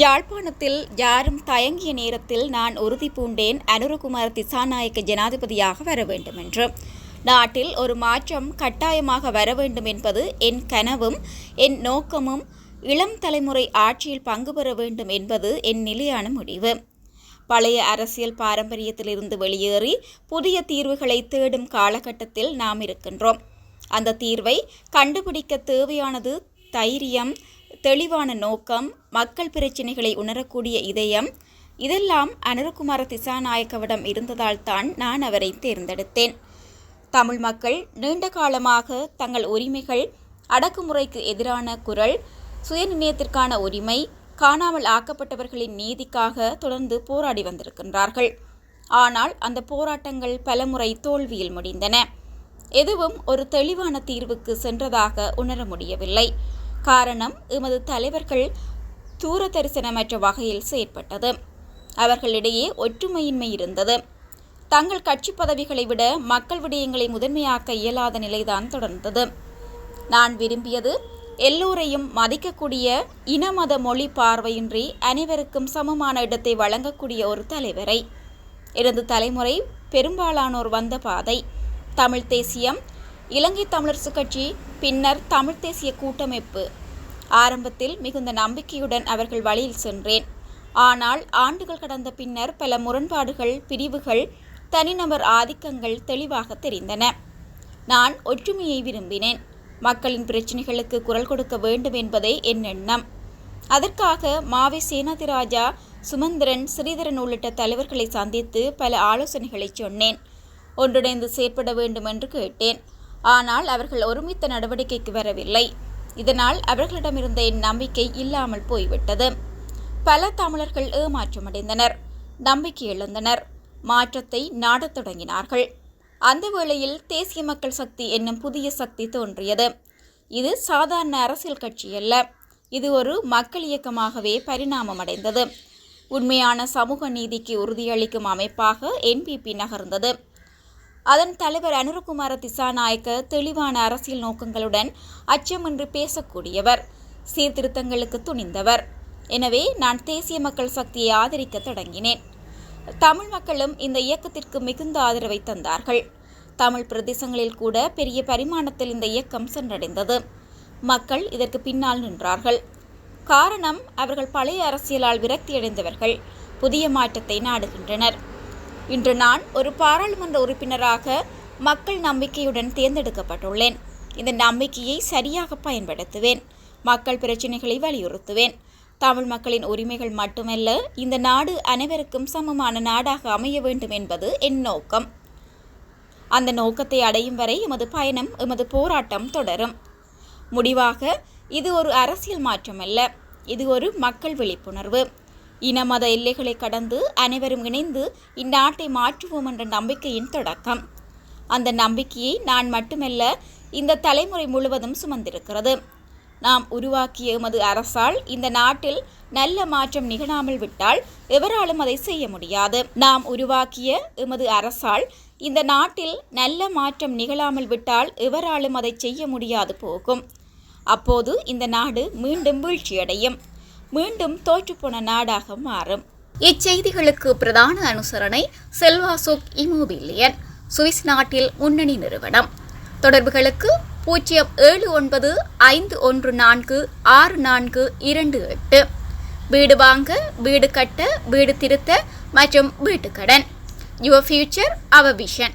யாழ்ப்பாணத்தில் யாரும் தயங்கிய நேரத்தில் நான் உறுதி பூண்டேன். அனுரகுமார் திசாநாயக்க ஜனாதிபதியாக வர வேண்டும் என்று நாட்டில் ஒரு மாற்றம் கட்டாயமாக வர வேண்டும் என்பது என் கனவும் என் நோக்கமும். இளம் தலைமுறை ஆட்சியில் பங்கு பெற வேண்டும் என்பது என் நிலையான முடிவு. பழைய அரசியல் பாரம்பரியத்திலிருந்து வெளியேறி புதிய தீர்வுகளை தேடும் காலகட்டத்தில் நாம் இருக்கின்றோம். அந்த தீர்வை கண்டுபிடிக்க தேவையானது தைரியம் தெளிவான நோக்கம் மக்கள் பிரச்சினைகளை உணரக்கூடிய இதயம். இதெல்லாம் அனுரகுமார திசாநாயக்கவிடம் இருந்ததால் தான் நான் அவரை தேர்ந்தெடுத்தேன். தமிழ் மக்கள் நீண்ட காலமாக தங்கள் உரிமைகள் அடக்குமுறைக்கு எதிரான குரல் சுயநிர்ணயத்திற்கான உரிமை காணாமல் ஆக்கப்பட்டவர்களின் நீதிக்காக தொடர்ந்து போராடி வந்திருக்கின்றார்கள். ஆனால் அந்த போராட்டங்கள் பலமுறை தோல்வியில் முடிந்தன. எதுவும் ஒரு தெளிவான தீர்வுக்கு சென்றதாக உணர முடியவில்லை. காரணம் எமது தலைவர்கள் தூர தரிசனமற்ற வகையில் செயற்பட்டது. அவர்களிடையே ஒற்றுமையின்மை இருந்தது. தங்கள் கட்சி பதவிகளை விட மக்கள் விடயங்களை முதன்மையாக்க இயலாத நிலைதான் தொடர்ந்தது. நான் விரும்பியது எல்லோரையும் மதிக்கக்கூடிய இன மத மொழி பார்வையின்றி அனைவருக்கும் சமமான இடத்தை வழங்கக்கூடிய ஒரு தலைவரை. எனது தலைமுறை பெரும்பாலானோர் வந்த பாதை தமிழ் தேசியம் இலங்கை தமிழரசு கட்சி பின்னர் தமிழ் தேசிய கூட்டமைப்பு. ஆரம்பத்தில் மிகுந்த நம்பிக்கையுடன் அவர்கள் வழியில் சென்றேன். ஆனால் ஆண்டுகள் கடந்த பின்னர் பல முரண்பாடுகள் பிரிவுகள் தனிநபர் ஆதிக்கங்கள் தெளிவாக தெரிந்தன. நான் ஒற்றுமையை விரும்பினேன். மக்களின் பிரச்சினைகளுக்கு குரல் கொடுக்க வேண்டும் என்பதே என் எண்ணம். அதற்காக மாவை சேனாதிராஜா சுமந்திரன் ஸ்ரீதரன் உள்ளிட்ட தலைவர்களை சந்தித்து பல ஆலோசனைகளை சொன்னேன். ஒன்றிணைந்து செயற்பட வேண்டும் என்று கேட்டேன். ஆனால் அவர்கள் ஒருமித்த நடவடிக்கைக்கு வரவில்லை. இதனால் அவர்களிடமிருந்த என் நம்பிக்கை இல்லாமல் போய்விட்டது. பல தமிழர்கள் ஏமாற்றமடைந்தனர். நம்பிக்கை இழந்தனர். மாற்றத்தை நாடத் தொடங்கினார்கள். அந்த வேளையில் தேசிய மக்கள் சக்தி என்னும் புதிய சக்தி தோன்றியது. இது சாதாரண அரசியல் கட்சி அல்ல. இது ஒரு மக்கள் இயக்கமாகவே பரிணாமமடைந்தது. உண்மையான சமூக நீதிக்கு உறுதியளிக்கும் அமைப்பாக என்பிபி நகர்ந்தது. அதன் தலைவர் அனுரகுமார திசாநாயக்க தெளிவான அரசியல் நோக்கங்களுடன் அச்சமின்றி பேசக்கூடியவர். சீர்திருத்தங்களுக்கு துணிந்தவர். எனவே நான் தேசிய மக்கள் சக்தியை ஆதரிக்க தொடங்கினேன். தமிழ் மக்களும் இந்த இயக்கத்திற்கு மிகுந்த ஆதரவை தந்தார்கள். தமிழ் பிரதேசங்களில் கூட பெரிய பரிமாணத்தில் இந்த இயக்கம் சென்றடைந்தது. மக்கள் இதற்கு பின்னால் நின்றார்கள். காரணம் அவர்கள் பழைய அரசியலால் விரக்தியடைந்தவர்கள். புதிய மாற்றத்தை நாடுகின்றனர். இன்று நான் ஒரு பாராளுமன்ற உறுப்பினராக மக்கள் நம்பிக்கையுடன் தேர்ந்தெடுக்கப்பட்டுள்ளேன். இந்த நம்பிக்கையை சரியாக பயன்படுத்துவேன். மக்கள் பிரச்சினைகளை வலியுறுத்துவேன். தமிழ் மக்களின் உரிமைகள் மட்டுமல்ல இந்த நாடு அனைவருக்கும் சமமான நாடாக அமைய வேண்டும் என்பது என் நோக்கம். அந்த நோக்கத்தை அடையும் வரை எமது பயணம் எமது போராட்டம் தொடரும். முடிவாக இது ஒரு அரசியல் மாற்றமல்ல. இது ஒரு மக்கள் விழிப்புணர்வு. இன மத எல்லைகளை கடந்து அனைவரும் இணைந்து இந்நாட்டை மாற்றுவோம் என்ற நம்பிக்கையின் தொடக்கம். அந்த நம்பிக்கையை நான் மட்டுமல்ல இந்த தலைமுறை முழுவதும் சுமந்திருக்கிறது. நாம் உருவாக்கிய எமது அரசால் இந்த நாட்டில் நல்ல மாற்றம் நிகழாமல் விட்டால் எவராலும் அதை செய்ய முடியாது. நாம் உருவாக்கிய எமது அரசால் இந்த நாட்டில் நல்ல மாற்றம் நிகழாமல் விட்டால் எவராலும் அதை செய்ய முடியாது போகும். அப்போது இந்த நாடு மீண்டும் வீழ்ச்சியடையும். மீண்டும் தோற்றுப்போன நாடாக மாறும். இச்செய்திகளுக்கு பிரதான அனுசரணை செல்வாசோக் இமோபிலியன். சுவிஸ் நாட்டில் முன்னணி நிறுவனம். தொடர்புகளுக்கு பூஜ்ஜியம் ஏழு ஒன்பது ஐந்து ஒன்று நான்கு ஆறு நான்கு இரண்டு எட்டு. வீடு வாங்க வீடு கட்ட வீடு திருத்த மற்றும் வீட்டுக்கடன். Your future our vision